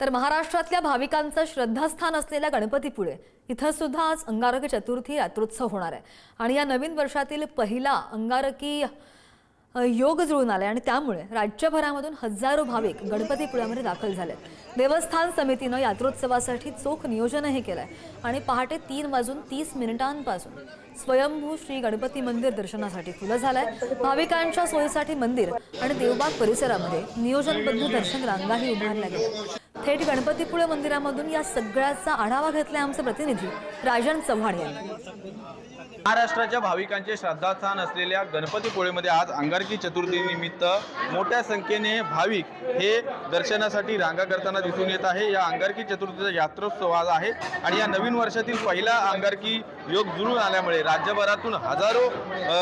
तर महाराष्ट्रातल्या भाविकांचं श्रद्धास्थान असलेल्या गणपतीपुळे इथं सुद्धा आज अंगारकी चतुर्थी यात्रोत्सव होणार आहे. आणि या नवीन वर्षातील पहिला अंगारकी योग जुळून आलाय आणि त्यामुळे राज्यभरामधून हजारो भाविक गणपतीपुळ्यामध्ये दाखल झाले देवस्थान समितीनं यात्रोत्सवासाठी चोख नियोजनही केलंय. आणि पहाटे तीन वाजून तीस मिनिटांपासून स्वयंभू श्री गणपती मंदिर दर्शनासाठी खुलं झालंय. भाविकांच्या सोयीसाठी मंदिर आणि देवबाग परिसरामध्ये नियोजनबद्ध दर्शन रांगाही उभारल्या गेल्या. थेट गणपतीपुळे मंदिरामधून या सगळ्याचा आढावा घेतलाय आमचे प्रतिनिधी राजन चव्हाण यांनी. महाराष्ट्राच्या भाविकांचे श्रद्धास्थान असलेल्या गणपतीपुळेमध्ये आज अंगारकी चतुर्थी निमित्त मोठ्या संख्येने भाविक हे दर्शनासाठी रांगा करताना दिसून येत आहे. या अंगारकी चतुर्थीचा यात्रोत्सव आज आहे आणि या नवीन वर्षातील पहिला अंगारकी योग जुळून आल्यामुळे राज्यभरातून हजारो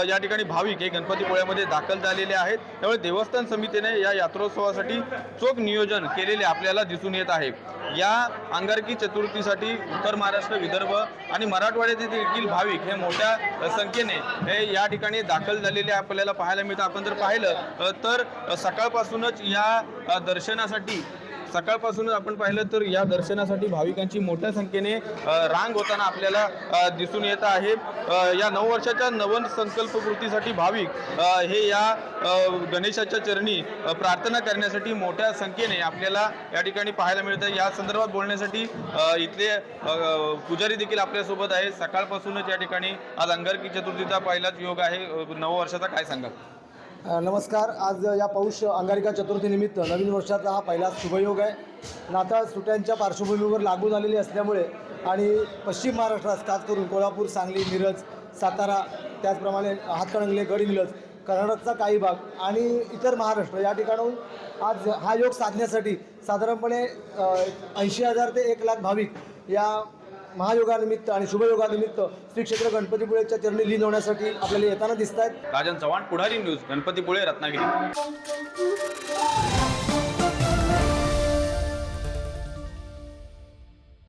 या ठिकाणी भाविक हे गणपतीपुळ्यामध्ये दाखल झालेले आहेत. त्यामुळे देवस्थान समितीने या यात्रोत्सवासाठी चोख नियोजन केलेले आपल्याला दिसून येत आहे. या अंगारकी चतुर्थीसाठी उत्तर महाराष्ट्र विदर्भ आणि मराठवाड्यातील देखील भाविक हे मोठ्या संख्येने हे या ठिकाणी दाखल झालेले आपल्याला पाहायला मिळतं. आपण जर पाहिलं तर सकाळपासूनच या दर्शनासाठी सकाळपासूनच आपण पाहिलं तर या दर्शनासाठी भाविकांची मोठ्या संख्येने रांग होताना आपल्याला दिसून येत आहे. या या नववर्षाच्या नवन संकल्पकृतीसाठी भाविक हे या गणेशाच्या चरणी प्रार्थना करण्यासाठी मोठ्या संख्येने आपल्याला या ठिकाणी पाहायला मिळतं या संदर्भात बोलण्यासाठी इथले पुजारी देखील आपल्यासोबत आहे सकाळपासूनच या ठिकाणी आज अंगारकी चतुर्थीचा पहिलाच योग आहे. नववर्षाचा काय सांगाल? नमस्कार. आज या पौष अंगारिका चतुर्थीनिमित्त नवीन वर्षाचा हा पहिला शुभयोग आहे. नाताळ सुट्यांच्या पार्श्वभूमीवर लागू झालेली असल्यामुळे आणि पश्चिम महाराष्ट्रात खास करून कोल्हापूर सांगली मिरज सातारा त्याचप्रमाणे हातकणंगले गडहिंग्लज कर्नाटकचा काही भाग आणि इतर महाराष्ट्र या ठिकाणाहून आज हा योग साधण्यासाठी साधारणपणे ऐंशी हजार ते एक लाख भाविक या महायोगानिमित्त आणि शुभयोगानिमित्त श्री क्षेत्र गणपतीपुळेच्या चरणी लीन होण्यासाठी आपल्याला येताना दिसत आहेत राजन चव्हाण पुढारी न्यूज गणपतीपुळे रत्नागिरी.